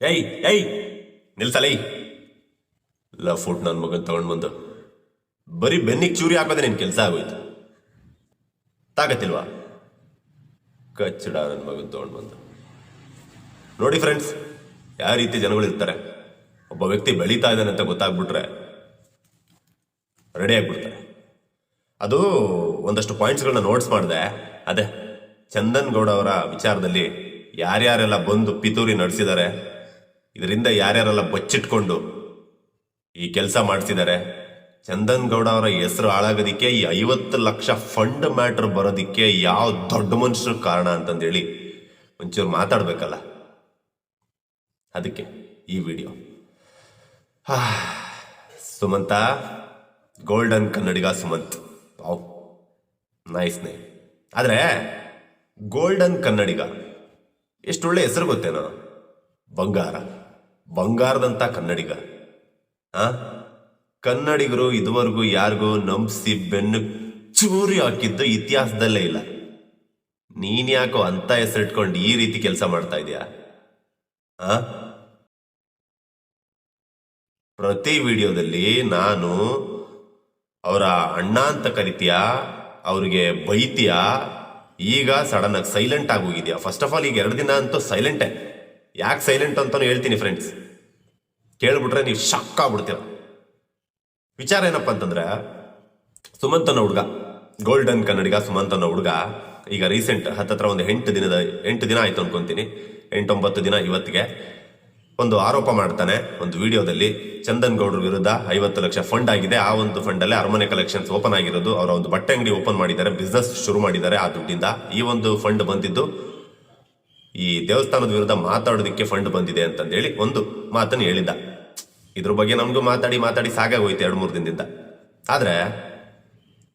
ಏಯ್ ಏಯ್, ನಿಲ್ಸಲೈ. Love food ನನ್ನ ಮಗನ್ ತಗೊಂಡ್ ಬಂದು. ಬರೀ ಬೆನ್ನಿಗೆ ಚೂರಿ ಹಾಕೋದೇ ನಿನ್ ಕೆಲಸ ಆಗೋಯ್ತು. ತಾಕತ್ತಿಲ್ವಾ? ಕಚ್ಚಡ ನನ್ನ ಮಗನ್ ತಗೊಂಡ್ ಬಂದು. ನೋಡಿ ಫ್ರೆಂಡ್ಸ್ ಯಾವ ರೀತಿ ಜನಗಳು ಇರ್ತಾರೆ. ಒಬ್ಬ ವ್ಯಕ್ತಿ ಬೆಳೀತಾ ಇದ್ದಾನೆ ಅಂತ ಗೊತ್ತಾಗ್ಬಿಟ್ರೆ ರೆಡಿ ಆಗ್ಬಿಡ್ತಾರೆ. ಅದು ಒಂದಷ್ಟು ಪಾಯಿಂಟ್ಸ್ಗಳನ್ನ ನೋಟ್ಸ್ ಮಾಡಿದೆ. ಅದೇ, ಚಂದನ್ ಗೌಡ ಅವರ ವಿಚಾರದಲ್ಲಿ ಯಾರ್ಯಾರೆಲ್ಲ ಬಂದು ಪಿತೂರಿ ನಡೆಸಿದ್ದಾರೆ ಇದರಿಂದ ಯಾರ್ಯಾರೆಲ್ಲ ಬಚ್ಚಿಟ್ಕೊಂಡು ಈ ಕೆಲಸ ಮಾಡಿಸಿದ್ದಾರೆ ಚಂದನ್ ಗೌಡ ಅವರ ಹೆಸರು ಹಾಳಾಗೋದಿಕ್ಕೆ ಈ ಐವತ್ತು ಲಕ್ಷ ಫಂಡ್ ಮ್ಯಾಟ್ರ್ ಬರೋದಿಕ್ಕೆ ಯಾವ ದೊಡ್ಡ ಮನುಷ್ಯರು ಕಾರಣ ಅಂತಂದೇಳಿ ಒಂಚೂರು ಮಾತಾಡಬೇಕಲ್ಲ. ಅದಕ್ಕೆ ಈ video. Sumanth golden Kannadiga Sumanth. Wow nice name ಆದರೆ ಗೋಲ್ಡನ್ ಕನ್ನಡಿಗ ಎಷ್ಟೊಳ್ಳೆ ಹೆಸರು ಗೊತ್ತೇನೋ? ಬಂಗಾರ. ಬಂಗಾರದಂಥ ಕನ್ನಡಿಗ. ಆ? ಕನ್ನಡಿಗರು ಇದುವರೆಗೂ ಯಾರಿಗೂ ನಂಬಿಸಿ ಬೆನ್ನು ಚೂರಿ ಹಾಕಿದ್ದು ಇತಿಹಾಸದಲ್ಲೇ ಇಲ್ಲ. ನೀನ್ ಯಾಕೋ ಅಂತ ಹೆಸರಿಟ್ಕೊಂಡು ಈ ರೀತಿ ಕೆಲಸ ಮಾಡ್ತಾ ಇದೀಯಾ? ಆ? ಪ್ರತಿ ವಿಡಿಯೋದಲ್ಲಿ ನಾನು ಅವರ ಅಣ್ಣ ಅಂತ ಕರಿತೀಯಾ? ಅವ್ರಿಗೆ ಬೈತೀಯಾ? ಈಗ ಸಡನ್ ಆಗಿ ಸೈಲೆಂಟ್ ಆಗೋಗಿದ್ಯಾ ಫಸ್ಟ್ ಆಫ್ ಆಲ್ ಈಗ ಎರಡು ದಿನ ಅಂತೂ ಸೈಲೆಂಟೇ ಯಾಕೆ ಸೈಲೆಂಟ್ ಅಂತಾನು ಹೇಳ್ತೀನಿ ಫ್ರೆಂಡ್ಸ್ ಕೇಳ್ಬಿಟ್ರೆ ನೀವು ಶಾಕ್ ಆಗ್ಬಿಡ್ತೀರ. ವಿಚಾರ ಏನಪ್ಪ ಅಂತಂದ್ರೆ ಸುಮಂತನ ಹುಡುಗ ಗೋಲ್ಡನ್ ಕನ್ನಡಿಗ ಸುಮಂತನ ಹುಡುಗ, ಈಗ ರೀಸೆಂಟ್ ಹತ್ತತ್ರ ಒಂದು ಎಂಟು ದಿನದ, ಎಂಟು ದಿನ ಆಯ್ತು ಅನ್ಕೊಂತೀನಿ. ಎಂಟೊಂಬತ್ತು ದಿನ ಇವತ್ತಿಗೆ ಒಂದು ಆರೋಪ ಮಾಡ್ತಾನೆ ಒಂದು ವಿಡಿಯೋದಲ್ಲಿ. ಚಂದನ್ ಗೌಡ್ರ ವಿರುದ್ಧ ಐವತ್ತು ಲಕ್ಷ ಫಂಡ್ ಆಗಿದೆ. ಆ ಒಂದು ಫಂಡ್ ಅಲ್ಲಿ ಅರಮನೆ ಕಲೆಕ್ಷನ್ಸ್ ಓಪನ್ ಆಗಿರೋದು. ಅವರ ಒಂದು ಬಟ್ಟೆ ಅಂಗಡಿ ಓಪನ್ ಮಾಡಿದ್ದಾರೆ. ಬಿಸ್ನೆಸ್ ಶುರು ಮಾಡಿದ್ದಾರೆ ಆ ದುಡ್ಡಿಂದ. ಈ ಒಂದು ಫಂಡ್ ಬಂದಿದ್ದು ಈ ದೇವಸ್ಥಾನದ ವಿರುದ್ಧ ಮಾತಾಡೋದಕ್ಕೆ ಫಂಡ್ ಬಂದಿದೆ ಅಂತಂದೇಳಿ ಒಂದು ಮಾತನ್ನು ಹೇಳಿದ್ದ. ಇದ್ರ ಬಗ್ಗೆ ನಮಗೂ ಮಾತಾಡಿ ಮಾತಾಡಿ ಸಾಕಾಗೋಯ್ತು ಎರಡು, ಮೂರು ದಿನದಿಂದ. ಆದ್ರೆ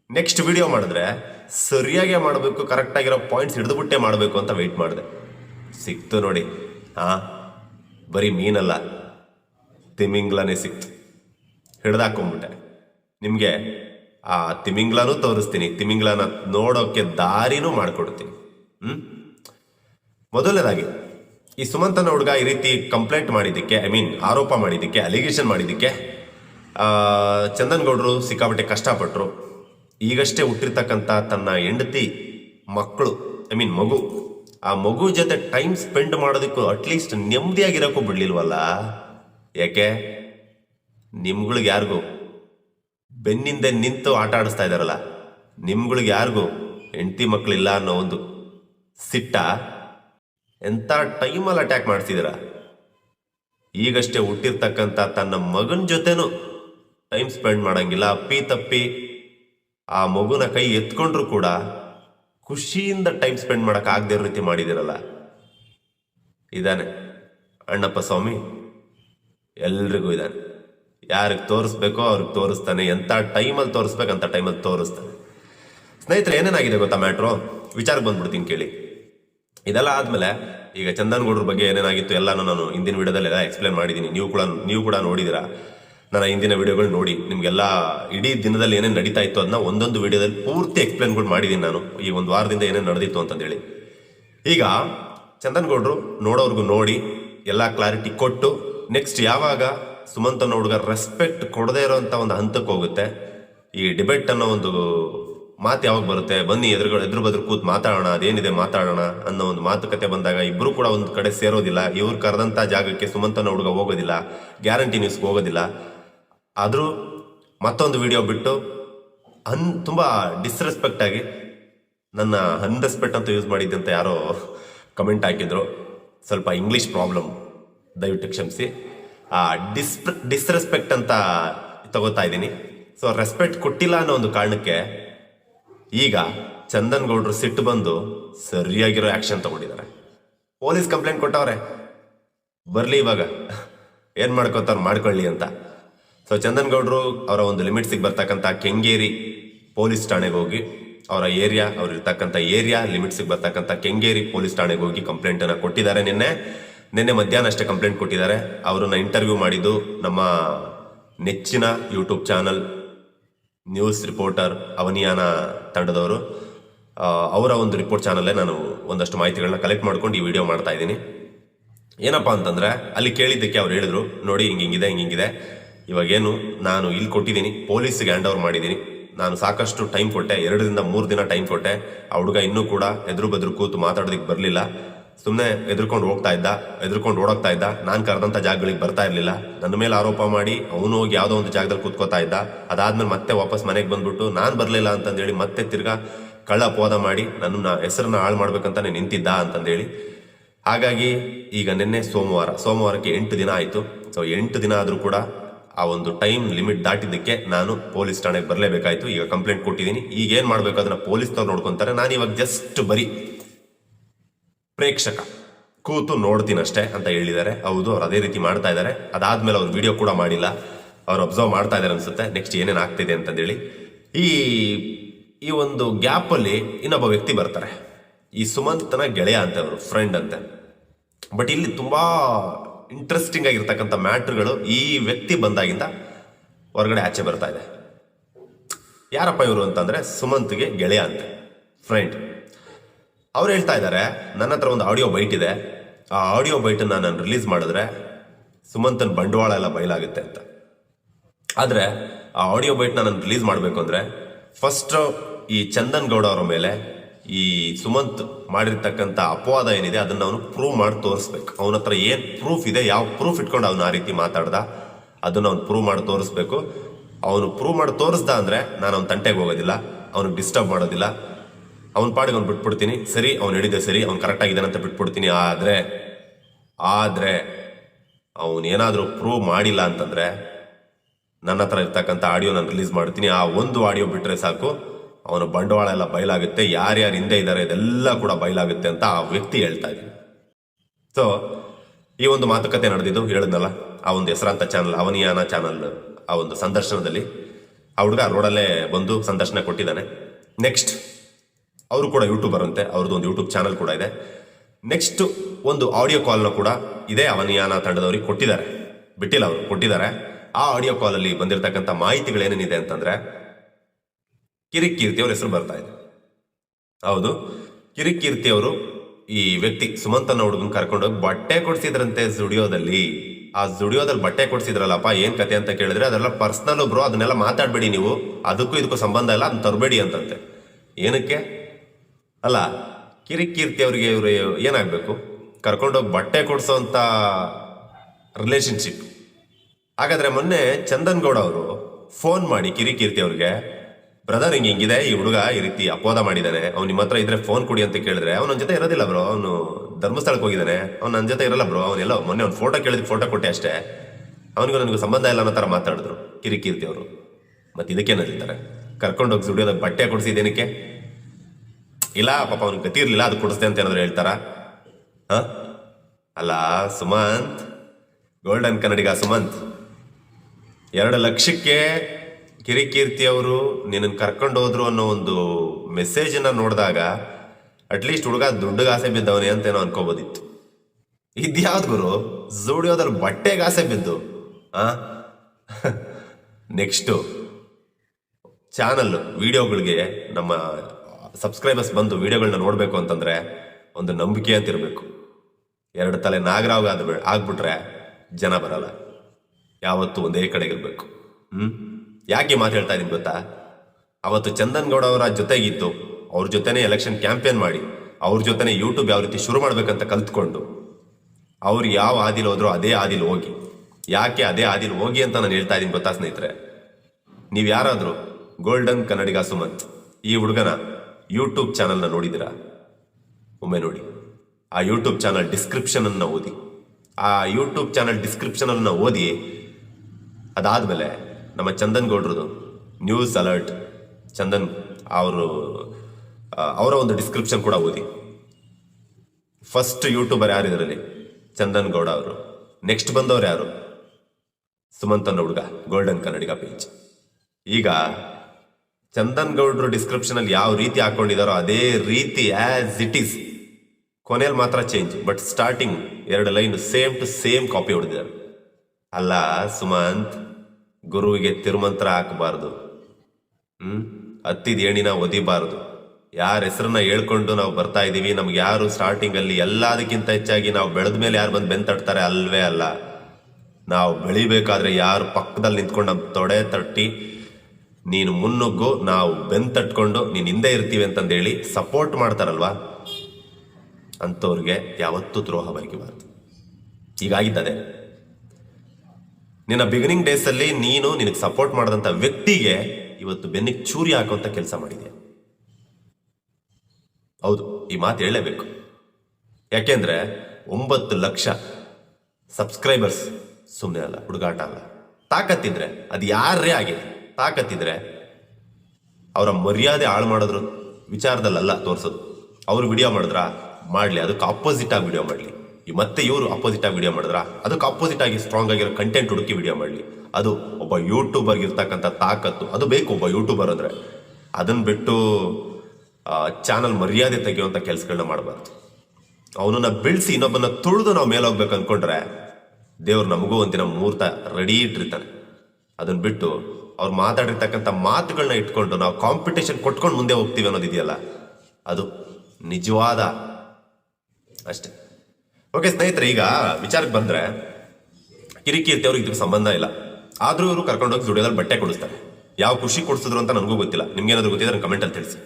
ನೆಕ್ಸ್ಟ್ ವಿಡಿಯೋ ಮಾಡಿದ್ರೆ ಸರಿಯಾಗಿ ಮಾಡಬೇಕು ಕರೆಕ್ಟ್ ಆಗಿರೋ ಪಾಯಿಂಟ್ಸ್ ಹಿಡಿದುಬಿಟ್ಟೆ ಮಾಡಬೇಕು ಅಂತ ವೆಯ್ಟ್ ಮಾಡಿದೆ. ಸಿಕ್ತು ನೋಡಿ. ಹಾಂ ಬರೀ ಮೀನಲ್ಲ, ತಿಮಿಂಗ್ಲನೇ ಸಿಕ್ತು. ಹಿಡ್ದಾಕೊಂಬಿಟ್ಟೆ. ನಿಮಗೆ ಆ ತಿಮಿಂಗ್ಲನೂ ತೋರಿಸ್ತೀನಿ, ತಿಮಿಂಗ್ಲನ ನೋಡೋಕೆ ದಾರಿನೂ ಮಾಡ್ಕೊಡ್ತೀನಿ. ಹ್ಮ್? ಮೊದಲನೇದಾಗಿ, ಈ ಸುಮಂತನ ಹುಡುಗ ಈ ರೀತಿ ಕಂಪ್ಲೇಂಟ್ ಮಾಡಿದ್ದಕ್ಕೆ ಐ ಮೀನ್ ಆರೋಪ ಮಾಡಿದ್ದಕ್ಕೆ ಅಲಿಗೇಷನ್ ಮಾಡಿದ್ದಕ್ಕೆ ಚಂದನ್ಗೌಡರು ಚಂದನ್ ಗೌಡ್ರು ಸಿಕ್ಕಾಪಟ್ಟೆ ಕಷ್ಟಪಟ್ಟರು ಈಗಷ್ಟೇ ಹುಟ್ಟಿರ್ತಕ್ಕಂಥ ತನ್ನ ಹೆಂಡತಿ ಮಕ್ಕಳು ಐ ಮೀನ್ ಮಗು, ಆ ಮಗು ಜೊತೆ ಟೈಮ್ ಸ್ಪೆಂಡ್ ಮಾಡೋದಕ್ಕೂ ಅಟ್ಲೀಸ್ಟ್ ನೆಮ್ಮದಿಯಾಗಿರೋಕ್ಕೂ ಬಿಡಲಿಲ್ವಲ್ಲ? ಯಾಕೆ? ನಿಮ್ಗಳಿಗೆ ಯಾರಿಗೂ? ಬೆನ್ನಿಂದೆ ನಿಂತು ಆಟ ಆಡಿಸ್ತಾ ಇದ್ದಾರಲ್ಲ, ನಿಮ್ಗಳಿಗೆ ಯಾರಿಗೂ? ಹೆಂಡತಿ ಮಕ್ಕಳಿಲ್ಲ ಅನ್ನೋ ಒಂದು ಸಿಟ್ಟ ಎಂಥ ಟೈಮಲ್ಲಿ ಅಟ್ಯಾಕ್ ಮಾಡ್ತಿದ್ದೀರ ಈಗಷ್ಟೇ ಹುಟ್ಟಿರ್ತಕ್ಕಂಥ ತನ್ನ ಮಗನ ಜೊತೆನೂ ಟೈಮ್ ಸ್ಪೆಂಡ್ ಮಾಡಂಗಿಲ್ಲ. ಅಪ್ಪಿ ತಪ್ಪಿ ಆ ಮಗುನ ಕೈ ಎತ್ಕೊಂಡ್ರು ಕೂಡ ಖುಷಿಯಿಂದ ಟೈಮ್ ಸ್ಪೆಂಡ್ ಮಾಡಕ್ ಆಗದೇ ಇರೋ ರೀತಿ ಮಾಡಿದಿರಲ್ಲ. ಇದಾನೆ. ಅಣ್ಣಪ್ಪ ಸ್ವಾಮಿ, ಎಲ್ರಿಗೂ ಇದ್ದಾನೆ ಯಾರಿಗೆ ತೋರಿಸ್ಬೇಕೋ ಅವ್ರಿಗೆ ತೋರಿಸ್ತಾನೆ. ಎಂಥ ಟೈಮಲ್ಲಿ ತೋರಿಸ್ಬೇಕಂತ ಟೈಮಲ್ಲಿ ತೋರಿಸ್ತಾನೆ. ಸ್ನೇಹಿತರೆ, ಏನೇನಾಗಿದೆ ಗೊತ್ತಾ ಮ್ಯಾಟ್ರು? ವಿಚಾರಕ್ಕೆ ಬಂದ್ಬಿಡ್ತೀನಿ ಕೇಳಿ. ಇದೆಲ್ಲ ಆದ್ಮೇಲೆ ಈಗ ಚಂದನ್ಗೌಡ್ರ ಬಗ್ಗೆ ಏನೇನಾಗಿತ್ತು ಎಲ್ಲಾನು ನಾನು ಹಿಂದಿನ ವಿಡಿಯೋದಲ್ಲಿ ಎಲ್ಲ ಎಕ್ಸ್ಪ್ಲೇನ್ ಮಾಡಿದ್ದೀನಿ ನೀವು ಕೂಡ ನೀವು ಕೂಡ ನೋಡಿದಿರ. ನನ್ನ ಹಿಂದಿನ ವಿಡಿಯೋಗಳು ನೋಡಿ, ನಿಮಗೆಲ್ಲ ಇಡೀ ದಿನದಲ್ಲಿ ಏನೇನು ನಡೀತಾ ಇತ್ತು ಅದನ್ನ ಒಂದೊಂದು ವಿಡಿಯೋದಲ್ಲಿ ಪೂರ್ತಿ ಎಕ್ಸ್ಪ್ಲೇನ್ಗಳು ಮಾಡಿದ್ದೀನಿ ನಾನು. ಈ ಒಂದು ವಾರದಿಂದ ಏನೇನು ನಡೆದಿತ್ತು ಅಂತಂದೇಳಿ. ಈಗ ಚಂದನ್ಗೌಡ್ರು ನೋಡೋರ್ಗು ನೋಡಿ, ಎಲ್ಲ ಕ್ಲಾರಿಟಿ ಕೊಟ್ಟು ನೆಕ್ಸ್ಟ್ ಯಾವಾಗ ಸುಮಂತ್ ಅನ್ನೋ ಹುಡುಗ ರೆಸ್ಪೆಕ್ಟ್ ಕೊಡದೇ ಇರೋಂಥ ಒಂದು ಹಂತಕ್ಕೆ ಹೋಗುತ್ತೆ, ಈ ಡಿಬೇಟ್ ಅನ್ನೋ ಒಂದು ಮಾತು ಯಾವಾಗ ಬರುತ್ತೆ? ಬನ್ನಿ ಎದುರುಗಳು ಎದುರು ಬದ್ರು ಕೂತ್ ಮಾತಾಡೋಣ, ಅದೇನಿದೆ ಮಾತಾಡೋಣ ಅನ್ನೋ ಒಂದು ಮಾತುಕತೆ ಬಂದಾಗ ಇಬ್ರು ಕೂಡ ಒಂದು ಕಡೆ ಸೇರೋದಿಲ್ಲ. ಇವ್ರು ಕರೆದಂಥ ಜಾಗಕ್ಕೆ ಸುಮಂತನ ಹುಡುಗ ಹೋಗೋದಿಲ್ಲ. ಗ್ಯಾರಂಟಿ ನ್ಯೂಸ್ಗೆ ಹೋಗೋದಿಲ್ಲ. ಆದರೂ ಮತ್ತೊಂದು ವಿಡಿಯೋ ಬಿಟ್ಟು ಅನ್ ತುಂಬ ಡಿಸ್ರೆಸ್ಪೆಕ್ಟ್ ಆಗಿ ನನ್ನ ಅನ್ರೆಸ್ಪೆಕ್ಟ್ ಅಂತ ಯೂಸ್ ಮಾಡಿದ್ದೆ ಅಂತ ಯಾರೋ ಕಮೆಂಟ್ ಹಾಕಿದ್ರು. ಸ್ವಲ್ಪ ಇಂಗ್ಲೀಷ್ ಪ್ರಾಬ್ಲಮ್ ದಯವಿಟ್ಟು ಕ್ಷಮಿಸಿ. ಆ ಡಿಸ್ ಡಿಸ್ರೆಸ್ಪೆಕ್ಟ್ ಅಂತ ತಗೋತಾ ಇದ್ದೀನಿ. ಸೊ ರೆಸ್ಪೆಕ್ಟ್ ಕೊಟ್ಟಿಲ್ಲ ಅನ್ನೋ ಒಂದು ಕಾರಣಕ್ಕೆ ಈಗ ಚಂದನ್ ಗೌಡ್ರು ಸಿಟ್ಟು ಬಂದು ಸರಿಯಾಗಿರೋ ಆಕ್ಷನ್ ತಗೊಂಡಿದ್ದಾರೆ. ಪೊಲೀಸ್ ಕಂಪ್ಲೇಂಟ್ ಕೊಟ್ಟವ್ರೆ. ಬರಲಿ ಇವಾಗ. ಏನು ಮಾಡ್ಕೋತಾರ ಮಾಡ್ಕೊಳ್ಳಿ ಅಂತ. ಸೊ ಚಂದನ್ ಗೌಡ್ರು ಅವರ ಒಂದು ಲಿಮಿಟ್ಸಿಗೆ ಬರ್ತಕ್ಕಂಥ ಕೆಂಗೇರಿ ಪೊಲೀಸ್ ಠಾಣೆಗೆ ಹೋಗಿ, ಅವರ ಏರಿಯಾ, ಅವ್ರು ಇರ್ತಕ್ಕಂಥ ಏರಿಯಾ ಲಿಮಿಟ್ಸಿಗೆ ಬರ್ತಕ್ಕಂಥ ಕೆಂಗೇರಿ ಪೊಲೀಸ್ ಠಾಣೆಗೆ ಹೋಗಿ ಕಂಪ್ಲೇಂಟ್ ಅನ್ನ ಕೊಟ್ಟಿದ್ದಾರೆ ನಿನ್ನೆ. ನಿನ್ನೆ ಮಧ್ಯಾಹ್ನ ಅಷ್ಟೇ ಕಂಪ್ಲೇಂಟ್ ಕೊಟ್ಟಿದ್ದಾರೆ. ಅವರನ್ನ ಇಂಟರ್ವ್ಯೂ ಮಾಡಿದ್ದು ನಮ್ಮ ನೆಚ್ಚಿನ ಯೂಟ್ಯೂಬ್ ಚಾನಲ್ ನ್ಯೂಸ್ ರಿಪೋರ್ಟರ್ ಅವನಿಯಾನ ತಂಡದವರು. ಅವರ ಒಂದು ರಿಪೋರ್ಟ್ ಚಾನಲ್ಲೇ ನಾನು ಒಂದಷ್ಟು ಮಾಹಿತಿಗಳನ್ನ ಕಲೆಕ್ಟ್ ಮಾಡ್ಕೊಂಡು ಈ ವಿಡಿಯೋ ಮಾಡ್ತಾ ಇದ್ದೀನಿ. ಏನಪ್ಪ ಅಂತಂದರೆ, ಅಲ್ಲಿ ಕೇಳಿದ್ದಕ್ಕೆ ಅವ್ರು ಹೇಳಿದ್ರು, ನೋಡಿ, ಹಿಂಗೆ ಹಿಂಗಿದೆ ಹಿಂಗೆ ಹಿಂಗಿದೆ. ಇವಾಗೇನು ನಾನು ಇಲ್ಲಿ ಕೊಟ್ಟಿದ್ದೀನಿ, ಪೊಲೀಸಿಗೆ ಹ್ಯಾಂಡ್ ಓವರ್ ಮಾಡಿದ್ದೀನಿ. ನಾನು ಸಾಕಷ್ಟು ಟೈಮ್ ಕೊಟ್ಟೆ, ಎರಡರಿಂದ ಮೂರು ದಿನ ಟೈಮ್ ಕೊಟ್ಟೆ. ಆ ಹುಡುಗ ಇನ್ನೂ ಕೂಡ ಎದುರು ಬೆದ್ರು ಕೂತು ಮಾತಾಡೋದಕ್ಕೆ ಬರಲಿಲ್ಲ. ಸುಮ್ಮನೆ ಎದುರ್ಕೊಂಡು ಹೋಗ್ತಾ ಇದ್ದ, ಎದುರ್ಕೊಂಡು ಓಡೋಗ್ತಾ ಇದ್ದ, ನಾನು ಕರೆದಂಥ ಜಾಗಗಳಿಗೆ ಬರ್ತಾ ಇರಲಿಲ್ಲ. ನನ್ನ ಮೇಲೆ ಆರೋಪ ಮಾಡಿ ಅವನು ಹೋಗಿ ಯಾವುದೋ ಒಂದು ಜಾಗದಲ್ಲಿ ಕೂತ್ಕೋತಾ ಇದ್ದ. ಅದಾದ್ಮೇಲೆ ಮತ್ತೆ ವಾಪಸ್ ಮನೆಗೆ ಬಂದ್ಬಿಟ್ಟು, ನಾನು ಬರಲಿಲ್ಲ ಅಂತಂದೇಳಿ ಮತ್ತೆ ತಿರ್ಗಾ ಕಳ್ಳ ಪೋದ ಮಾಡಿ ನನ್ನ ಹೆಸರನ್ನ ಹಾಳು ಮಾಡ್ಬೇಕಂತಾನೆ ನಿಂತಿದ್ದ ಅಂತಂದೇಳಿ. ಹಾಗಾಗಿ ಈಗ ನಿನ್ನೆ ಸೋಮವಾರ, ಸೋಮವಾರಕ್ಕೆ ಎಂಟು ದಿನ ಆಯಿತು. ಸೊ ಎಂಟು ದಿನ ಆದರೂ ಕೂಡ ಆ ಒಂದು ಟೈಮ್ ಲಿಮಿಟ್ ದಾಟಿದ್ದಕ್ಕೆ ನಾನು ಪೊಲೀಸ್ ಠಾಣೆಗೆ ಬರಲೇಬೇಕಾಯ್ತು. ಈಗ ಕಂಪ್ಲೇಂಟ್ ಕೊಟ್ಟಿದ್ದೀನಿ. ಈಗ ಏನು ಮಾಡಬೇಕು ಅದನ್ನ ಪೊಲೀಸ್ನವ್ರು ನೋಡ್ಕೊಂತಾರೆ. ನಾನು ಇವಾಗ ಜಸ್ಟ್ ಬರೀ ಪ್ರೇಕ್ಷಕ ಕೂತು ನೋಡ್ತೀನಿ ಅಷ್ಟೇ ಅಂತ ಹೇಳಿದ್ದಾರೆ. ಹೌದು, ಅವ್ರು ಅದೇ ರೀತಿ ಮಾಡ್ತಾ ಇದ್ದಾರೆ. ಅದಾದ್ಮೇಲೆ ಅವ್ರು ವಿಡಿಯೋ ಕೂಡ ಮಾಡಿಲ್ಲ. ಅವ್ರು ಅಬ್ಸರ್ವ್ ಮಾಡ್ತಾ ಇದ್ದಾರೆ ಅನ್ಸುತ್ತೆ. ನೆಕ್ಸ್ಟ್ ಏನೇನು ಆಗ್ತಿದೆ ಅಂತಂದೇಳಿ. ಈ ಈ ಒಂದು ಗ್ಯಾಪಲ್ಲಿ ಇನ್ನೊಬ್ಬ ವ್ಯಕ್ತಿ ಬರ್ತಾರೆ. ಈ ಸುಮಂತನ ಗೆಳೆಯ ಅಂತ ಅವರು ಫ್ರೆಂಡ್ ಅಂತೆ. ಬಟ್ ಇಲ್ಲಿ ತುಂಬಾ ಇಂಟ್ರೆಸ್ಟಿಂಗ್ ಆಗಿರ್ತಕ್ಕಂಥ ಮ್ಯಾಟ್ರ್ಗಳು ಈ ವ್ಯಕ್ತಿ ಬಂದಾಗಿಂದ ಹೊರಗಡೆ ಆಚೆ ಬರ್ತಾ ಇದೆ. ಯಾರಪ್ಪ ಇವರು ಅಂತಂದ್ರೆ ಸುಮಂತ್ಗೆ ಗೆಳೆಯ ಅಂತೆ ಫ್ರೆಂಡ್ ಅವ್ರು ಹೇಳ್ತಾ ಇದ್ದಾರೆ ನನ್ನ ಹತ್ರ ಒಂದು ಆಡಿಯೋ ಬೈಟ್ ಇದೆ. ಆ ಆಡಿಯೋ ಬೈಟನ್ನು ನಾನು ರಿಲೀಸ್ ಮಾಡಿದ್ರೆ ಸುಮಂತನ್ ಬಂಡವಾಳ ಎಲ್ಲ ಬಯಲಾಗುತ್ತೆ ಅಂತ. ಆದ್ರೆ, ಆ ಆಡಿಯೋ ಬೈಟ್ನ ನಾನು ರಿಲೀಸ್ ಮಾಡಬೇಕು ಅಂದ್ರೆ ಫಸ್ಟ್ ಈ ಚಂದನ್ ಗೌಡ ಅವರ ಮೇಲೆ ಈ ಸುಮಂತ್ ಮಾಡಿರ್ತಕ್ಕಂಥ ಅಪವಾದ ಏನಿದೆ, ಅದನ್ನ ಅವನು ಪ್ರೂವ್ ಮಾಡಿ ತೋರಿಸ್ಬೇಕು. ಅವನ ಹತ್ರ ಏನ್ ಪ್ರೂಫ್ ಇದೆ, ಯಾವ ಪ್ರೂಫ್ ಇಟ್ಕೊಂಡು ಅವನು ಆ ರೀತಿ ಮಾತಾಡ್ದ, ಅದನ್ನ ಅವ್ನು ಪ್ರೂವ್ ಮಾಡಿ ತೋರಿಸ್ಬೇಕು. ಅವನು ಪ್ರೂವ್ ಮಾಡಿ ತೋರಿಸ್ದ ಅಂದ್ರೆ ನಾನು ಅವ್ನ ತಂಟೆಗೆ ಹೋಗೋದಿಲ್ಲ, ಅವನಿಗೆ ಡಿಸ್ಟರ್ಬ್ ಮಾಡೋದಿಲ್ಲ. ಅವನ ಪಾಡಿಗೆ ಅವ್ನು ಬಿಟ್ಬಿಡ್ತೀನಿ. ಸರಿ, ಅವ್ನು ಹಿಡಿದೆ ಸರಿ, ಅವ್ನು ಕರೆಕ್ಟ್ ಆಗಿದ್ದಾನೆ ಅಂತ ಬಿಟ್ಬಿಡ್ತೀನಿ. ಆದರೆ ಆದರೆ ಅವನೇನಾದರೂ ಪ್ರೂವ್ ಮಾಡಿಲ್ಲ ಅಂತಂದರೆ, ನನ್ನ ಹತ್ರ ಇರ್ತಕ್ಕಂಥ ಆಡಿಯೋ ನಾನು ರಿಲೀಸ್ ಮಾಡ್ತೀನಿ. ಆ ಒಂದು ಆಡಿಯೋ ಬಿಟ್ಟರೆ ಸಾಕು. ಅವನ ಬಂಡವಾಳ ಎಲ್ಲ ಬಯಲಾಗುತ್ತೆ. ಯಾರ್ಯಾರು ಹಿಂದೆ ಇದ್ದಾರೆ ಇದೆಲ್ಲ ಕೂಡ ಬಯಲಾಗುತ್ತೆ ಅಂತ ಆ ವ್ಯಕ್ತಿ ಹೇಳ್ತಾ ಇದ್ದೀನಿ. ಸೊ ಈ ಒಂದು ಮಾತುಕತೆ ನಡೆದಿದ್ದು, ಹೇಳಿದ್ನಲ್ಲ, ಆ ಒಂದು ಹೆಸರಾಂತ ಚಾನಲ್ ಅವನಿಯಾನ ಚಾನಲ್ ಆ ಒಂದು ಸಂದರ್ಶನದಲ್ಲಿ. ಆ ಹುಡುಗ ರೋಡಲ್ಲೇ ಬಂದು ಸಂದರ್ಶನ ಕೊಟ್ಟಿದ್ದಾನೆ. ನೆಕ್ಸ್ಟ್ ಅವರು ಕೂಡ ಯೂಟ್ಯೂಬರ್ ಅಂತೆ ಅವ್ರದ್ದು ಒಂದು ಯೂಟ್ಯೂಬ್ ಚಾನಲ್ ಕೂಡ ಇದೆ. ನೆಕ್ಸ್ಟ್ ಒಂದು ಆಡಿಯೋ ಕಾಲ್ನ ಕೂಡ ಇದೇ ಅವನಿಯಾನ ತಂಡದವ್ರಿಗೆ ಕೊಟ್ಟಿದ್ದಾರೆ. ಬಿಟ್ಟಿಲ್ಲ ಅವರು, ಕೊಟ್ಟಿದ್ದಾರೆ. ಆ ಆಡಿಯೋ ಕಾಲಲ್ಲಿ ಬಂದಿರತಕ್ಕಂಥ ಮಾಹಿತಿಗಳೇನೇನಿದೆ ಅಂತಂದ್ರೆ ಕಿರಿಕೀರ್ತಿ ಅವ್ರ ಹೆಸರು ಬರ್ತಾ ಇದೆ. ಹೌದು ಕಿರಿಕೀರ್ತಿ ಅವರು ಈ ವ್ಯಕ್ತಿ ಸುಮಂತನ ಹುಡುಗನ್ ಕರ್ಕೊಂಡೋಗಿ ಬಟ್ಟೆ ಕೊಡ್ಸಿದ್ರಂತೆ ಜುಡಿಯೋದಲ್ಲಿ. ಆ ಜುಡಿಯೋದಲ್ಲಿ ಬಟ್ಟೆ ಕೊಡ್ಸಿದ್ರಲ್ಲಪ್ಪ, ಏನ್ ಕತೆ ಅಂತ ಕೇಳಿದ್ರೆ ಅದೆಲ್ಲ ಪರ್ಸನಲ್ ಬ್ರೋ ಅದನ್ನೆಲ್ಲ ಮಾತಾಡ್ಬೇಡಿ ನೀವು. ಅದಕ್ಕೂ ಇದಕ್ಕೂ ಸಂಬಂಧ ಇಲ್ಲ, ಅದನ್ನ ತರಬೇಡಿ ಅಂತಂತೆ. ಏನಕ್ಕೆ? ಅಲ್ಲ, ಕಿರಿಕೀರ್ತಿ ಅವರಿಗೆ ಇವರು ಏನಾಗಬೇಕು? ಕರ್ಕೊಂಡೋಗಿ ಬಟ್ಟೆ ಕೊಡಿಸೋವಂಥ ರಿಲೇಶನ್ಶಿಪ್ ಹಾಗಾದರೆ ಮೊನ್ನೆ ಚಂದನ್ಗೌಡ ಅವರು ಫೋನ್ ಮಾಡಿ ಕಿರಿಕೀರ್ತಿ ಅವ್ರಿಗೆ ಬ್ರದರ್ ಹಿಂಗೆ ಹಿಂಗಿದೆ, ಈ ಹುಡುಗ ಈ ರೀತಿ ಅಪವಾದ ಮಾಡಿದ್ದಾನೆ ಅವ್ನು ನಿಮ್ಮ ಹತ್ರ ಇದ್ರೆ ಫೋನ್ ಕೊಡಿ ಅಂತ ಕೇಳಿದ್ರೆ, ಅವ್ನ ಜೊತೆ ಇರೋದಿಲ್ಲ ಬ್ರೋ ಅವನು ಧರ್ಮಸ್ಥಳಕ್ಕೆ ಹೋಗಿದ್ದಾನೆ ಅವ್ನು ನನ್ನ ಜೊತೆ ಇರಲ್ಲ ಬ್ರೋ ಅವನೆಲ್ಲ ಮೊನ್ನೆ ಅವ್ನು ಫೋಟೋ ಕೇಳಿದ್ ಫೋಟೋ ಕೊಟ್ಟೆ ಅಷ್ಟೇ. ಅವನಿಗೂ ನನಗೂ ಸಂಬಂಧ ಇಲ್ಲ ಅನ್ನೋ ಥರ ಮಾತಾಡಿದ್ರು ಕಿರಿಕೀರ್ತಿ ಅವರು. ಮತ್ತು ಇದಕ್ಕೆ ನಡೀತಾರೆ ಕರ್ಕೊಂಡೋಗಿ ಸ್ಟುಡಿಯೋದಾಗ ಬಟ್ಟೆ ಕೊಡಿಸಿದ್ದೇನಕ್ಕೆ ಇಲ್ಲ, ಪಾಪ ಅವ್ನಿಗೆ ಗತಿ ಇರಲಿಲ್ಲ, ಅದು ಕೊಡಿಸ್ದೆ ಅಂತ ಏನಾದ್ರು ಹೇಳ್ತಾರ? ಹ? ಅಲ್ಲ, ಸುಮಂತ್ ಗೋಲ್ಡನ್ ಕನ್ನಡಿಗ ಸುಮಂತ್, ಎರಡು ಲಕ್ಷಕ್ಕೆ ಕಿರಿಕೀರ್ತಿ ಅವರು ನಿನ್ನನ್ನು ಕರ್ಕೊಂಡು ಹೋದ್ರು ಅನ್ನೋ ಒಂದು ಮೆಸೇಜನ್ನು ನೋಡಿದಾಗ ಅಟ್ಲೀಸ್ಟ್ ಹುಡುಗ ದುಡ್ಡಿಗೆ ಆಸೆ ಬಿದ್ದವನೇ ಅಂತೇನೋ ಅನ್ಕೋಬೋದಿತ್ತು. ಇದ್ಯಾವ್ದು ಗುರು? ಜೂಡಿಯೋದಲ್ಲಿ ಬಟ್ಟೆಗೆ ಆಸೆ ಬಿದ್ದು ಆ ನೆಕ್ಸ್ಟು ಚಾನಲ್ ವಿಡಿಯೋಗಳಿಗೆ ನಮ್ಮ ಸಬ್ಸ್ಕ್ರೈಬರ್ಸ್ ಬಂದು ವಿಡಿಯೋಗಳನ್ನ ನೋಡಬೇಕು ಅಂತಂದ್ರೆ ಒಂದು ನಂಬಿಕೆ ಅಂತ ಇರಬೇಕು. ಎರಡು ತಲೆ ನಾಗರಾವ್ ಆದ ಆಗ್ಬಿಟ್ರೆ ಜನ ಬರಲ್ಲ. ಯಾವತ್ತೂ ಒಂದೇ ಕಡೆಗೆ ಇರಬೇಕು ಹ್ಮ್? ಯಾಕೆ ಮಾತು ಹೇಳ್ತಾ ಇದೀನಿ ಗೊತ್ತಾ? ಅವತ್ತು ಚಂದನ್ ಗೌಡ ಅವರ ಜೊತೆಗಿದ್ದು, ಅವ್ರ ಜೊತೆನೇ ಎಲೆಕ್ಷನ್ ಕ್ಯಾಂಪೇನ್ ಮಾಡಿ, ಅವ್ರ ಜೊತೆನೇ ಯೂಟ್ಯೂಬ್ ಯಾವ ರೀತಿ ಶುರು ಮಾಡಬೇಕಂತ ಕಲ್ತ್ಕೊಂಡು, ಅವ್ರು ಯಾವ ಆದಿಲ್ ಹೋದ್ರೋ ಅದೇ ಆದಿಲ್ ಹೋಗಿ. ಯಾಕೆ ಅದೇ ಆದಿಲ್ ಹೋಗಿ ಅಂತ ನಾನು ಹೇಳ್ತಾ ಇದ್ದೀನಿ ಗೊತ್ತಾ ಸ್ನೇಹಿತರೆ? ನೀವು ಯಾರಾದರೂ ಗೋಲ್ಡನ್ ಕನ್ನಡಿಗ ಸುಮಂತ್ ಈ ಹುಡುಗನ ಯೂಟ್ಯೂಬ್ ಚಾನಲ್ನ ನೋಡಿದಿರಾ ಒಮ್ಮೆ ನೋಡಿ. ಆ ಯೂಟ್ಯೂಬ್ ಚಾನಲ್ ಡಿಸ್ಕ್ರಿಪ್ಷನ್ ಅನ್ನ ಓದಿ. ಆ ಯೂಟ್ಯೂಬ್ ಚಾನಲ್ ಡಿಸ್ಕ್ರಿಪ್ಷನ್ ಅನ್ನ ಓದಿ. ಅದಾದ್ಮೇಲೆ ನಮ್ಮ ಚಂದನ್ ಗೌಡ್ರದು ನ್ಯೂಸ್ ಅಲರ್ಟ್ ಚಂದನ್ ಅವರು ಅವರ ಒಂದು ಡಿಸ್ಕ್ರಿಪ್ಷನ್ ಕೂಡ ಓದಿ. ಫಸ್ಟ್ ಯೂಟ್ಯೂಬರ್ ಯಾರು ಇದರಲ್ಲಿ? ಚಂದನ್ ಗೌಡ ಅವರು. ನೆಕ್ಸ್ಟ್ ಬಂದವರು ಯಾರು? ಸುಮಂತನ ಹುಡುಗ ಗೋಲ್ಡನ್ ಕನ್ನಡಿಗ ಪೇಜ್ ಈಗ ಚಂದನ್ ಗೌಡ್ರು ಡಿಸ್ಕ್ರಿಪ್ಷನ್ ಅಲ್ಲಿ ಯಾವ ರೀತಿ ಹಾಕೊಂಡಿದಾರೋ ಅದೇ ರೀತಿ ಆಸ್ ಇಟ್ ಈಸ್ ಕೊನೆಯಲ್ಲಿ ಮಾತ್ರ ಚೇಂಜ್ ಬಟ್ ಸ್ಟಾರ್ಟಿಂಗ್ ಎರಡು line same to same copy ಹೊಡೆದಿದ್ದಾರೆ. ಅಲ್ಲ, ಸುಮಂತ್, ಗುರುವಿಗೆ ತಿರುಮಂತ್ರ ಹಾಕಬಾರ್ದು. ಹ್ಮ್? ಹತ್ತಿದ ಏಣಿನ ಒದಿಬಾರದು. ಯಾರ ಹೆಸರನ್ನ ಹೇಳ್ಕೊಂಡು ನಾವು ಬರ್ತಾ ಇದೀವಿ, ನಮ್ಗೆ ಯಾರು ಸ್ಟಾರ್ಟಿಂಗ್ ಅಲ್ಲಿ ಎಲ್ಲದಕ್ಕಿಂತ ಹೆಚ್ಚಾಗಿ ನಾವು ಬೆಳೆದ ಮೇಲೆ ಯಾರು ಬಂದು ಬೆನ್ ತಟ್ತಾರೆ ಅಲ್ವೇ ಅಲ್ಲ. ನಾವು ಬೆಳಿಬೇಕಾದ್ರೆ ಯಾರು ಪಕ್ಕದಲ್ಲಿ ನಿಂತ್ಕೊಂಡು ನಮ್ಮ ತೊಡೆ ತಟ್ಟಿ ನೀನು ಮುನ್ನುಗ್ಗು, ನಾವು ಬೆನ್ ತಟ್ಕೊಂಡು ನೀನು ಹಿಂದೆ ಇರ್ತೀವಿ ಅಂತಂದೇಳಿ ಸಪೋರ್ಟ್ ಮಾಡ್ತಾರಲ್ವಾ? ಅಂಥವ್ರಿಗೆ ಯಾವತ್ತೂ ದ್ರೋಹ ಬರಬಾರ್ದು ಹೀಗಾಗಿದ್ದದೆ. ನಿನ್ನ ಬಿಗಿನಿಂಗ್ ಡೇಸಲ್ಲಿ ನೀನು ನಿನಗೆ ಸಪೋರ್ಟ್ ಮಾಡಿದಂಥ ವ್ಯಕ್ತಿಗೆ ಇವತ್ತು ಬೆನ್ನಿಗೆ ಚೂರಿ ಹಾಕುವಂಥ ಕೆಲಸ ಮಾಡಿದೆ. ಹೌದು, ಈ ಮಾತು ಹೇಳಲೇಬೇಕು. ಯಾಕೆಂದ್ರೆ ಒಂಬತ್ತು ಲಕ್ಷ ಸಬ್ಸ್ಕ್ರೈಬರ್ಸ್ ಸುಮ್ಮನೆ ಅಲ್ಲ, ಹುಡುಗಾಟ ಅಲ್ಲ. ತಾಕತ್ತಿದ್ರೆ ಅದು ಯಾರೇ ಆಗಿಲ್ಲ. ತಾಕತ್ತಿದ್ರೆ ಅವರ ಮರ್ಯಾದೆ ಹಾಳು ಮಾಡಿದ್ರು ವಿಚಾರದಲ್ಲಲ್ಲ ತೋರಿಸೋದು. ಅವ್ರು ವಿಡಿಯೋ ಮಾಡಿದ್ರ ಮಾಡಲಿ, ಅದಕ್ಕೆ ಅಪೋಸಿಟ್ ಆಗಿ ವಿಡಿಯೋ ಮಾಡಲಿ. ಈ ಮತ್ತೆ ಇವರು ಅಪೋಸಿಟ್ ಆಗಿ ವಿಡಿಯೋ ಮಾಡಿದ್ರ, ಅದಕ್ಕೆ ಅಪೋಸಿಟ್ ಆಗಿ ಸ್ಟ್ರಾಂಗ್ ಆಗಿರೋ ಕಂಟೆಂಟ್ ಹುಡುಕಿ ವಿಡಿಯೋ ಮಾಡಲಿ. ಅದು ಒಬ್ಬ ಯೂಟ್ಯೂಬರ್ಗೆ ಇರ್ತಕ್ಕಂಥ ತಾಕತ್ತು. ಅದು ಬೇಕು ಒಬ್ಬ ಯೂಟ್ಯೂಬರ್ ಅಂದರೆ. ಅದನ್ನ ಬಿಟ್ಟು ಚಾನಲ್ ಮರ್ಯಾದೆ ತೆಗೆಯುವಂಥ ಕೆಲಸಗಳನ್ನ ಮಾಡಬಾರ್ದು. ಅವನನ್ನು ಬೆಳೆಸಿ ಇನ್ನೊಬ್ಬನ ತುಳಿದು ನಾವು ಮೇಲೆ ಹೋಗ್ಬೇಕು ಅನ್ಕೊಂಡ್ರೆ ದೇವ್ರು ನಮಗೂ ಒಂದಿನ ಮುಹೂರ್ತ ರೆಡಿ ಇಟ್ಟಿರ್ತಾನೆ ಅದನ್ನು ಬಿಟ್ಟು ಅವ್ರು ಮಾತಾಡಿರ್ತಕ್ಕಂಥ ಮಾತುಗಳನ್ನ ಇಟ್ಕೊಂಡು ನಾವು ಕಾಂಪಿಟೇಷನ್ ಕೊಟ್ಕೊಂಡು ಮುಂದೆ ಹೋಗ್ತೀವಿ ಅನ್ನೋದಿದೆಯಲ್ಲ ಅದು ನಿಜವಾದ ಅಷ್ಟೆ. ಓಕೆ ಸ್ನೇಹಿತರೆ, ಈಗ ವಿಚಾರಕ್ಕೆ ಬಂದರೆ ಕಿರಿಕಿರ್ತಿ ಅವ್ರಿಗೆ ಇದಕ್ಕೆ ಸಂಬಂಧ ಇಲ್ಲ. ಆದರೂ ಇವರು ಕರ್ಕೊಂಡೋಗಿ ದುಡಿಯೋದ್ರಲ್ಲಿ ಬಟ್ಟೆ ಕೊಡಿಸ್ತಾರೆ. ಯಾವ ಖುಷಿ ಕೊಡಿಸಿದ್ರು ಅಂತ ನನಗೂ ಗೊತ್ತಿಲ್ಲ. ನಿಮ್ಗೇನಾದ್ರು ಗೊತ್ತಿದ್ರೆ ನನ್ನ ಕಮೆಂಟಲ್ಲಿ ತಿಳಿಸಿ.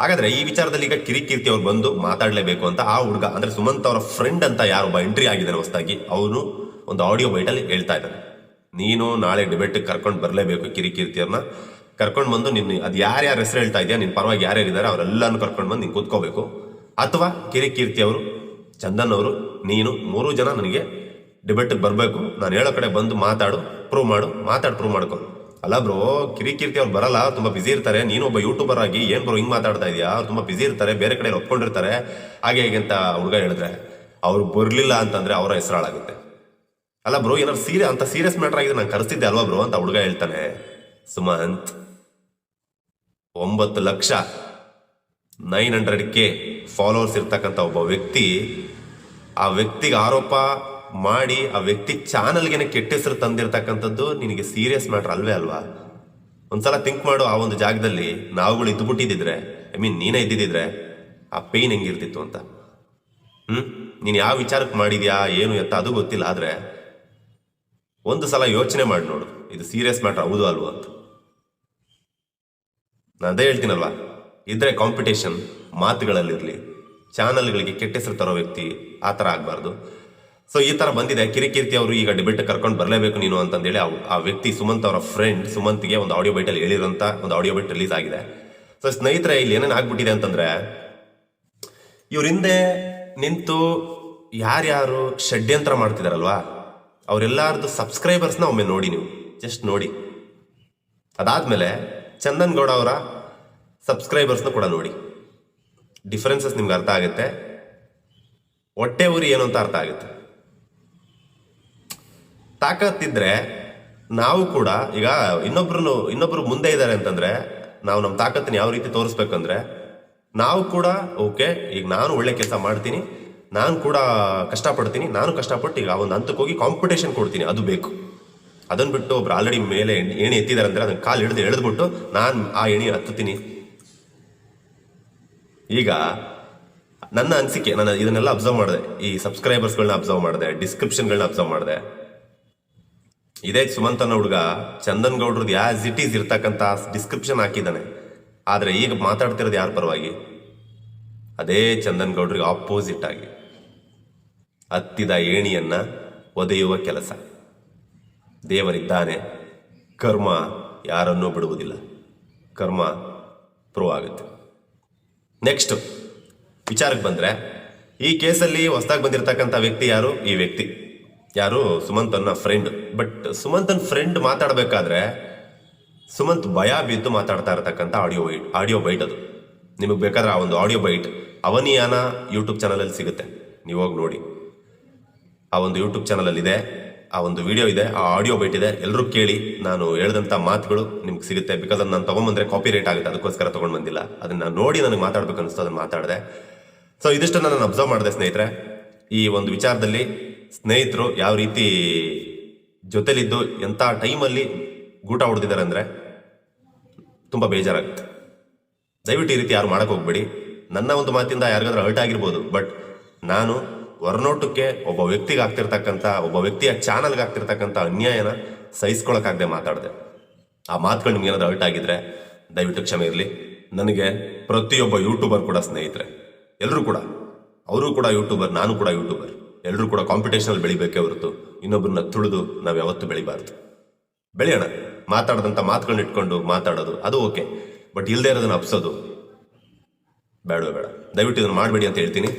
ಹಾಗಾದ್ರೆ ಈ ವಿಚಾರದಲ್ಲಿ ಈಗ ಕಿರಿಕಿರ್ತಿ ಅವ್ರು ಬಂದು ಮಾತಾಡಲೇಬೇಕು ಅಂತ ಆ ಹುಡುಗ, ಅಂದರೆ ಸುಮಂತ್ ಅವರ ಫ್ರೆಂಡ್ ಅಂತ ಯಾರೊಬ್ಬ ಎಂಟ್ರಿ ಆಗಿದ್ದಾರೆ ಹೊಸದಾಗಿ, ಅವನು ಒಂದು ಆಡಿಯೋ ಬೈಟಲ್ಲಿ ಹೇಳ್ತಾ ಇದ್ದಾನೆ. ನೀನು ನಾಳೆ ಡಿಬೇಟ್ ಕರ್ಕೊಂಡು ಬರಲೇಬೇಕು ಕಿರಿಕಿರ್ತಿಯವ್ರನ್ನ ಕರ್ಕೊಂಡು ಬಂದು ನಿನ್ನ, ಅದು ಯಾರ್ಯಾರ ಹೆಸರು ಹೇಳ್ತಾ ಇದೆಯಾ ನಿನ್ನ ಪರವಾಗಿ ಯಾರ್ಯಾರು ಇದ್ದಾರೆ ಅವರೆಲ್ಲನೂ ಕರ್ಕೊಂಡು ಬಂದು ನೀನು ಕೂತ್ಕೋಬೇಕು. ಅಥವಾ ಕಿರಿಕೀರ್ತಿ ಅವರು ಚಂದನ್ ಅವರು ನೀನು, ಮೂರು ಜನ ನನಗೆ ಡಿಬೇಟ್ಗೆ ಬರಬೇಕು. ನಾನು ಹೇಳೋ ಕಡೆ ಬಂದು ಮಾತಾಡು ಪ್ರೂವ್ ಮಾಡು, ಮಾತಾಡಿ ಪ್ರೂವ್ ಮಾಡ್ಕೊ. ಅಲ್ಲ ಬ್ರೋ ಕಿರಿಕೀರ್ತಿ ಅವ್ರು ಬರಲ್ಲ, ತುಂಬ ತುಂಬಾ ಬಿಸಿ ಇರ್ತಾರೆ. ನೀನು ಒಬ್ಬ ಯೂಟ್ಯೂಬರ್ ಆಗಿ, ಏನು ಬ್ರೋ ಹಿಂಗೆ ಮಾತಾಡ್ತಾ ಇದೆಯಾ? ಅವ್ರು ತುಂಬ ಬಿಸಿ ಇರ್ತಾರೆ, ಬೇರೆ ಕಡೆ ಒಪ್ಕೊಂಡಿರ್ತಾರೆ ಹಾಗೆ ಹೇಗೆ ಅಂತ ಹುಡುಗ ಹೇಳಿದ್ರೆ, ಅವ್ರು ಬರಲಿಲ್ಲ ಅಂತಂದರೆ ಅವರ ಹೆಸರಾಳಾಗುತ್ತೆ. ಅಲ್ಲ ಬ್ರೋ, ಏನಾದ್ರು ಸೀರಿಯಸ್ ಅಂತ ಸೀರಿಯಸ್ ಮ್ಯಾಟರ್ ಆಗಿದೆ ನಾನು ಕರೆಸಿದ್ದೆ ಅಲ್ವಾ ಬ್ರೋ ಅಂತ ಹುಡುಗ ಹೇಳ್ತಾನೆ. ಸುಮಂತ್, ಒಂಬತ್ತು lakh nine hundred K followers ಇರ್ತಕ್ಕಂಥ ಒಬ್ಬ ವ್ಯಕ್ತಿ, ಆ ವ್ಯಕ್ತಿಗೆ ಆರೋಪ ಮಾಡಿ ಆ ವ್ಯಕ್ತಿ ಚಾನಲ್ಗೆನೆ ಕೆಟ್ಟ ಹೆಸರು ತಂದಿರತಕ್ಕಂಥದ್ದು ನಿನಗೆ ಸೀರಿಯಸ್ ಮ್ಯಾಟ್ರ್ ಅಲ್ವೇ ಅಲ್ವಾ? ಒಂದ್ಸಲ ಥಿಂಕ್ ಮಾಡು ಆ ಒಂದು ಜಾಗದಲ್ಲಿ. ನಾವುಗಳು ಇದ್ದುಬಿಟ್ಟಿದ್ದಿದ್ರೆ ಐ ಮೀನ್ ನೀನೇ ಇದ್ದಿದ್ದಿದ್ರೆ ಆ ಪೇಯ್ನ್ ಹೆಂಗಿರ್ತಿತ್ತು ಅಂತ. ಹ್ಞೂ ನೀನು ಯಾವ ವಿಚಾರಕ್ಕೆ ಮಾಡಿದ್ಯಾ, ಏನು ಎತ್ತ, ಅದು ಗೊತ್ತಿಲ್ಲ, ಆದ್ರೆ ಒಂದು ಸಲ ಯೋಚನೆ ಮಾಡಿ ನೋಡು. ಇದು ಸೀರಿಯಸ್ ಮ್ಯಾಟರ್ ಹೌದು ಅಲ್ವಾ ಅಂತ. ನಾನು ಅದೇ ಹೇಳ್ತೀನಲ್ವಾ? ಇದ್ರೆ ಕಾಂಪಿಟೇಷನ್ ಮಾತುಗಳಲ್ಲಿರಲಿ ಚಾನಲ್ಗಳಿಗೆ ಕೆಟ್ಟ ಹೆಸರು ತರೋ ವ್ಯಕ್ತಿ ಆ ಥರ ಆಗಬಾರ್ದು. ಸೊ ಈ ಥರ ಬಂದಿದೆ. ಕಿರಿಕಿರ್ತಿ ಅವರು ಈಗ ಡಿಬೇಟ್ ಕರ್ಕೊಂಡು ಬರಲೇಬೇಕು ನೀನು ಅಂತಂದೇಳಿ ಆ ಆ ವ್ಯಕ್ತಿ ಸುಮಂತ್ ಅವರ ಫ್ರೆಂಡ್ ಸುಮಂತ್ಗೆ ಒಂದು ಆಡಿಯೋ ಬೈಟಲ್ಲಿ ಹೇಳಿರೋಂಥ ಒಂದು ಆಡಿಯೋ ಬೈಟ್ ರಿಲೀಸ್ ಆಗಿದೆ. ಸೊ ಸ್ನೇಹಿತರೆ, ಇಲ್ಲಿ ಏನೇನು ಆಗ್ಬಿಟ್ಟಿದೆ ಅಂತಂದರೆ, ಇವ್ರ ಹಿಂದೆ ನಿಂತು ಯಾರ್ಯಾರು ಷಡ್ಯಂತ್ರ ಮಾಡ್ತಿದಾರಲ್ವಾ? ಅವರೆಲ್ಲಾರ್ದು ಸಬ್ಸ್ಕ್ರೈಬರ್ಸ್ನ ಒಮ್ಮೆ ನೋಡಿ ನೀವು. ಜಸ್ಟ್ ನೋಡಿ. ಅದಾದ್ಮೇಲೆ ಚಂದನ್ ಗೌಡ ಅವರ ಸಬ್ಸ್ಕ್ರೈಬರ್ಸ್ನ ಕೂಡ ನೋಡಿ. ಡಿಫ್ರೆನ್ಸಸ್ ನಿಮ್ಗೆ ಅರ್ಥ ಆಗುತ್ತೆ. ಹೊಟ್ಟೆ ಊರಿ ಏನು ಅಂತ ಅರ್ಥ ಆಗುತ್ತೆ. ತಾಕತ್ತಿದ್ರೆ ನಾವು ಕೂಡ ಈಗ ಇನ್ನೊಬ್ರು ಇನ್ನೊಬ್ರು ಮುಂದೆ ಇದ್ದಾರೆ ಅಂತಂದ್ರೆ ನಾವು ನಮ್ಮ ತಾಕತ್ತನ್ನು ಯಾವ ರೀತಿ ತೋರಿಸ್ಬೇಕಂದ್ರೆ ನಾವು ಕೂಡ, ಓಕೆ, ಈಗ ನಾನು ಒಳ್ಳೆ ಕೆಲಸ ಮಾಡ್ತೀನಿ. ನಾನು ಕೂಡ ಕಷ್ಟಪಡ್ತೀನಿ, ನಾನು ಕಷ್ಟಪಟ್ಟು ಈಗ ಆ ಒಂದು ಹಂತಕ್ಕೆ ಹೋಗಿ ಕಾಂಪಿಟೇಷನ್ ಕೊಡ್ತೀನಿ, ಅದು ಬೇಕು. ಅದನ್ನು ಬಿಟ್ಟು ಒಬ್ರು ಆಲ್ರೆಡಿ ಮೇಲೆ ಏಣಿ ಎತ್ತಿದ್ದಾರೆ ಅಂದರೆ ಅದನ್ನು ಕಾಲು ಹಿಡಿದು ಎಳೆದ್ಬಿಟ್ಟು ನಾನು ಆ ಎಣಿ ಹತ್ತುತ್ತೀನಿ. ಈಗ ನನ್ನ ಅನಿಸಿಕೆ ನಾನು ಇದನ್ನೆಲ್ಲ ಅಬ್ಸರ್ವ್ ಮಾಡಿದೆ. ಈ ಸಬ್ಸ್ಕ್ರೈಬರ್ಸ್ಗಳನ್ನ ಅಬ್ಸರ್ವ್ ಮಾಡಿದೆ ಡಿಸ್ಕ್ರಿಪ್ಷನ್ಗಳನ್ನ ಅಬ್ಸರ್ವ್ ಮಾಡಿದೆ. ಇದೇ ಸುಮಂತ್ ಅನ್ನೋ ಹುಡುಗ, ಚಂದನ್ ಗೌಡ್ರದ್ದು ಯಾಸ್ ಇಟ್ ಈಸ್ ಇರ್ತಕ್ಕಂಥ ಡಿಸ್ಕ್ರಿಪ್ಷನ್ ಹಾಕಿದ್ದಾನೆ. ಆದರೆ ಈಗ ಮಾತಾಡ್ತಿರೋದು ಯಾರ ಪರವಾಗಿ? ಅದೇ ಚಂದನ್ ಗೌಡ್ರಿಗೆ ಆಪೋಸಿಟ್ ಆಗಿ. ಹತ್ತಿದ ಏಣಿಯನ್ನ ಒದೆಯುವ ಕೆಲಸ. ದೇವರಿದ್ದಾನೆ, ಕರ್ಮ ಯಾರನ್ನೂ ಬಿಡುವುದಿಲ್ಲ. ಕರ್ಮ ಪ್ರೂವ್ ಆಗುತ್ತೆ. ನೆಕ್ಸ್ಟ್ ವಿಚಾರಕ್ಕೆ ಬಂದರೆ, ಈ ಕೇಸಲ್ಲಿ ಹೊಸದಾಗಿ ಬಂದಿರತಕ್ಕಂಥ ವ್ಯಕ್ತಿ ಯಾರು? ಈ ವ್ಯಕ್ತಿ. ಯಾರು? ಸುಮಂತನ ಫ್ರೆಂಡ್ ಬಟ್ ಸುಮಂತನ ಫ್ರೆಂಡ್ ಮಾತಾಡಬೇಕಾದ್ರೆ, ಸುಮಂತ್ ಭಯ ಬಿದ್ದು ಮಾತಾಡ್ತಾ ಇರತಕ್ಕಂಥ ಆಡಿಯೋ ಬೈಟ್ ಆಡಿಯೋ ಬೈಟ್ ಅದು. ನಿಮಗೆ ಬೇಕಾದ್ರೆ ಆ ಒಂದು ಆಡಿಯೋ ಬೈಟ್ ಅವನಿಯಾನ ಯೂಟ್ಯೂಬ್ ಚಾನಲಲ್ಲಿ ಸಿಗುತ್ತೆ. ನೀವು ಹೋಗಿ ನೋಡಿ. ಆ ಒಂದು ಯೂಟ್ಯೂಬ್ ಚಾನಲಲ್ಲಿದೆ ಆ ಒಂದು ವಿಡಿಯೋ ಇದೆ, ಆ ಆಡಿಯೋ ಬೈಟ್ ಇದೆ. ಎಲ್ಲರೂ ಕೇಳಿ, ನಾನು ಹೇಳಿದಂಥ ಮಾತುಗಳು ನಿಮ್ಗೆ ಸಿಗುತ್ತೆ. ಬಿಕಾಸ್ ಅದು ನಾನು ತೊಗೊಂಬಂದ್ರೆ ಕಾಪಿ ರೇಟ್ ಆಗುತ್ತೆ. ಅದಕ್ಕೋಸ್ಕರ ತೊಗೊಂಡು ಬಂದಿಲ್ಲ ಅದನ್ನ ನೋಡಿ ನನಗೆ ಮಾತಾಡ್ಬೇಕು ಅನಿಸ್ತು ಅದನ್ನ ಮಾತಾಡಿದೆ. ಸೊ ಇದಿಷ್ಟನ್ನು ನಾನು ಅಬ್ಸರ್ವ್ ಮಾಡಿದೆ ಸ್ನೇಹಿತರೆ. ಈ ಒಂದು ವಿಚಾರದಲ್ಲಿ ಸ್ನೇಹಿತರು ಯಾವ ರೀತಿ ಜೊತೆಲಿದ್ದು, ಎಂಥ ಟೈಮಲ್ಲಿ ಗೂಟ ಹೊಡೆದಿದ್ದಾರೆ ಅಂದರೆ ತುಂಬ ಬೇಜಾರಾಗುತ್ತೆ. ದಯವಿಟ್ಟು ಈ ರೀತಿ ಯಾರು ಮಾಡಕ್ ಹೋಗ್ಬೇಡಿ. ನನ್ನ ಒಂದು ಮಾತಿಂದ ಯಾರಿಗಾದ್ರೂ ಹರ್ಟ್ ಆಗಿರ್ಬೋದು ಬಟ್ ನಾನು ಹೊರನೋಟಕ್ಕೆ ಒಬ್ಬ ವ್ಯಕ್ತಿಗೆ ಆಗ್ತಿರ್ತಕ್ಕಂಥ, ಒಬ್ಬ ವ್ಯಕ್ತಿಯ ಚಾನಲ್ಗೆ ಆಗ್ತಿರ್ತಕ್ಕಂಥ ಅನ್ಯಾಯನ ಸಹಿಸ್ಕೊಳಕ್ಕಾಗದೆ ಮಾತಾಡಿದೆ. ಆ ಮಾತುಗಳು ನಿಮ್ಗೆ ಏನಾದ್ರು ಅಲ್ಟ್ ಆಗಿದ್ರೆ ದಯವಿಟ್ಟು ಕ್ಷಮೆ ಇರಲಿ. ನನಗೆ ಪ್ರತಿಯೊಬ್ಬ ಯೂಟ್ಯೂಬರ್ ಕೂಡ ಸ್ನೇಹಿತರೆ. ಎಲ್ಲರೂ ಕೂಡ. ಅವರು ಕೂಡ ಯೂಟ್ಯೂಬರ್, ನಾನು ಕೂಡ ಯೂಟ್ಯೂಬರ್. ಎಲ್ಲರೂ ಕೂಡ ಕಾಂಪಿಟೇಷನಲ್ಲಿ ಬೆಳಿಬೇಕೇ ಹೊರತು ಇನ್ನೊಬ್ಬರನ್ನ ತುಳಿದು ನಾವು ಯಾವತ್ತೂ ಬೆಳಿಬಾರ್ದು. ಬೆಳೆಯೋಣ. ಮಾತಾಡದಂಥ ಮಾತುಗಳನ್ನ ಇಟ್ಕೊಂಡು ಮಾತಾಡೋದು, ಅದು ಓಕೆ. ಬಟ್ ಇಲ್ಲದೆ ಇರೋದನ್ನ ಅಪ್ಸೋದು. ಬೇಡವೇ ಬೇಡ. ದಯವಿಟ್ಟು ಇದನ್ನು ಮಾಡಬೇಡಿ ಅಂತ ಹೇಳ್ತೀನಿ.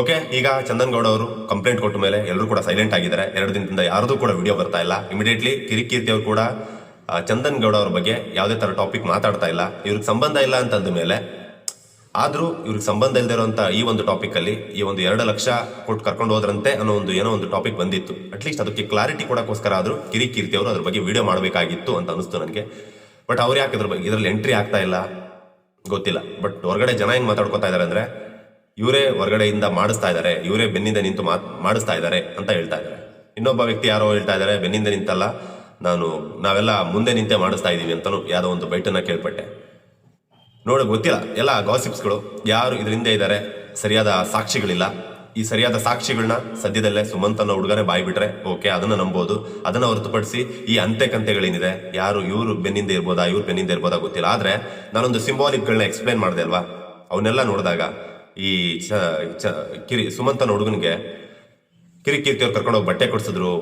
ಓಕೆ, ಈಗ ಚಂದನ್ ಗೌಡ ಅವರು ಕಂಪ್ಲೇಂಟ್ ಕೊಟ್ಟ ಮೇಲೆ ಎಲ್ಲರೂ ಕೂಡ ಸೈಲೆಂಟ್ ಆಗಿದ್ದಾರೆ. ಎರಡು ದಿನದಿಂದ ಯಾರದು ಕೂಡ ವಿಡಿಯೋ ಬರ್ತಾ ಇಲ್ಲ. ಇಮಿಡಿಯೇಟ್ಲಿ ಕಿರಿಕೀರ್ತಿ ಅವರು ಕೂಡ ಚಂದನ್ ಗೌಡ ಅವ್ರ ಬಗ್ಗೆ ಯಾವುದೇ ತರ ಟಾಪಿಕ್ ಮಾತಾಡ್ತಾ ಇಲ್ಲ. ಇವ್ರಿಗೆ ಸಂಬಂಧ ಇಲ್ಲ ಅಂತ ಅಂದ ಮೇಲೆ, ಆದ್ರೂ ಇವ್ರಿಗೆ ಸಂಬಂಧ ಇಲ್ಲದೆ ಇರುವಂತ ಈ ಒಂದು ಟಾಪಿಕ್ ಅಲ್ಲಿ ಈ ಒಂದು ಎರಡು ಲಕ್ಷ ಕೊಟ್ಟು ಕರ್ಕೊಂಡು ಹೋದ್ರಂತೆ ಅನ್ನೋ ಒಂದು ಏನೋ ಒಂದು ಟಾಪಿಕ್ ಬಂದಿತ್ತು. ಅಟ್ಲೀಸ್ಟ್ ಅದಕ್ಕೆ ಕ್ಲಾರಿಟಿ ಕೊಡೋಕ್ಕೋಸ್ಕರ ಆದ್ರೂ ಕಿರಿಕೀರ್ತಿ ಅವರು ಅದ್ರ ಬಗ್ಗೆ ವಿಡಿಯೋ ಮಾಡಬೇಕಾಗಿತ್ತು ಅಂತ ಅನಿಸ್ತು ನನಗೆ. ಬಟ್ ಅವ್ರು ಯಾಕೆ ಇದ್ರ ಬಗ್ಗೆ ಇದರಲ್ಲಿ ಎಂಟ್ರಿ ಆಗ್ತಾ ಇಲ್ಲ? ಗೊತ್ತಿಲ್ಲ. ಬಟ್ ಹೊರಗಡೆ ಜನ ಹೆಂಗೆ ಮಾತಾಡ್ಕೊತಾ ಇದಾರೆ ಅಂದ್ರೆ ಇವರೇ ಹೊರಗಡೆಯಿಂದ ಮಾಡಿಸ್ತಾ ಇದ್ದಾರೆ, ಇವರೇ ಬೆನ್ನಿಂದ ನಿಂತು ಮಾತ್ ಮಾಡಿಸ್ತಾ ಇದ್ದಾರೆ ಅಂತ ಹೇಳ್ತಾ ಇದ್ದಾರೆ. ಇನ್ನೊಬ್ಬ ವ್ಯಕ್ತಿ ಯಾರೋ ಹೇಳ್ತಾ ಇದ್ದಾರೆ, ಬೆನ್ನಿಂದ ನಿಂತಲ್ಲ, ನಾನು, ನಾವೆಲ್ಲ ಮುಂದೆ ನಿಂತೆ ಮಾಡಿಸ್ತಾ ಇದ್ದೀವಿ ಅಂತಲೂ ಯಾವುದೋ ಒಂದು ಬೈಟನ್ನ ಕೇಳ್ಪಟ್ಟೆ. ನೋಡಿ, ಗೊತ್ತಿಲ್ಲ, ಎಲ್ಲ ಗಾಸಿಪ್ಸ್ಗಳು ಯಾರು ಇದರಿಂದ ಇದ್ದಾರೆ, ಸರಿಯಾದ ಸಾಕ್ಷಿಗಳಿಲ್ಲ. ಈ ಸರಿಯಾದ ಸಾಕ್ಷಿಗಳನ್ನ ಸದ್ಯದಲ್ಲೇ ಸುಮಂತ್ ಅನ್ನೋ ಹುಡುಗನೇ ಬಾಯಿ ಬಿಟ್ರೆ ಓಕೆ, ಅದನ್ನ ನಂಬೋದು. ಅದನ್ನ ಹೊರತುಪಡಿಸಿ ಈ ಅಂತೆ ಕಂತೆಗಳೇನಿದೆ ಯಾರು ಇವರು ಬೆನ್ನಿಂದ ಇರ್ಬೋದಾ, ಇವ್ರು ಬೆನ್ನಿಂದ ಇರ್ಬೋದಾ ಗೊತ್ತಿಲ್ಲ. ಆದ್ರೆ ನಾನೊಂದು ಸಿಂಬಾಲಿಕ್ಗಳನ್ನ ಎಕ್ಸ್ಪ್ಲೇನ್ ಮಾಡಿದೆ ಅಲ್ವಾ? ಅವನ್ನೆಲ್ಲ ನೋಡಿದಾಗ ಈ ಚ ಚ, ಕಿರಿ ಹುಡುಗನಿಗೆ ಕಿರಿಕೀರ್ತಿ ಅವ್ರು ಕರ್ಕೊಂಡೋಗಿ ಬಟ್ಟೆ ಕೊಡಿಸಿದ್ರು,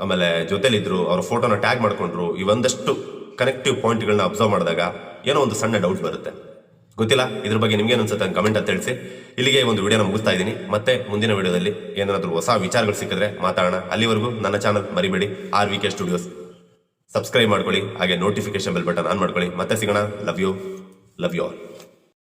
ಆಮೇಲೆ ಜೊತೆಲಿದ್ರು, ಅವ್ರ ಫೋಟೋನ ಟ್ಯಾಗ್ ಮಾಡ್ಕೊಂಡ್ರು, ಈ ಒಂದಷ್ಟು ಕನೆಕ್ಟಿವ್ ಪಾಯಿಂಟ್ಗಳನ್ನ ಅಬ್ಸರ್ವ್ ಮಾಡಿದಾಗ ಏನೋ ಒಂದು ಸಣ್ಣ ಡೌಟ್ ಬರುತ್ತೆ. ಗೊತ್ತಿಲ್ಲ? ಇದ್ರ ಬಗ್ಗೆ ನಿಮ್ಗೆ ಅನ್ಸುತ್ತೆ ಕಮೆಂಟ್ ಅಂತ ತಿಳಿಸಿ. ಇಲ್ಲಿಗೆ ಒಂದು ವಿಡಿಯೋನ ಮುಗಿಸ್ತಾ ಇದ್ದೀನಿ. ಮತ್ತೆ ಮುಂದಿನ ವಿಡಿಯೋದಲ್ಲಿ ಏನಾದರೂ ಹೊಸ ವಿಚಾರಗಳು ಸಿಕ್ಕಿದ್ರೆ ಮಾತಾಡೋಣ. ಅಲ್ಲಿವರೆಗೂ ನನ್ನ ಚಾನಲ್ ಮರಿಬೇಡಿ. R V K studios subscribe ಮಾಡ್ಕೊಳ್ಳಿ. ಹಾಗೆ ನೋಟಿಫಿಕೇಶನ್ ಬೆಲ್ ಬಟನ್ ಆನ್ ಮಾಡ್ಕೊಳ್ಳಿ. ಮತ್ತೆ ಸಿಗೋಣ. Love you love you all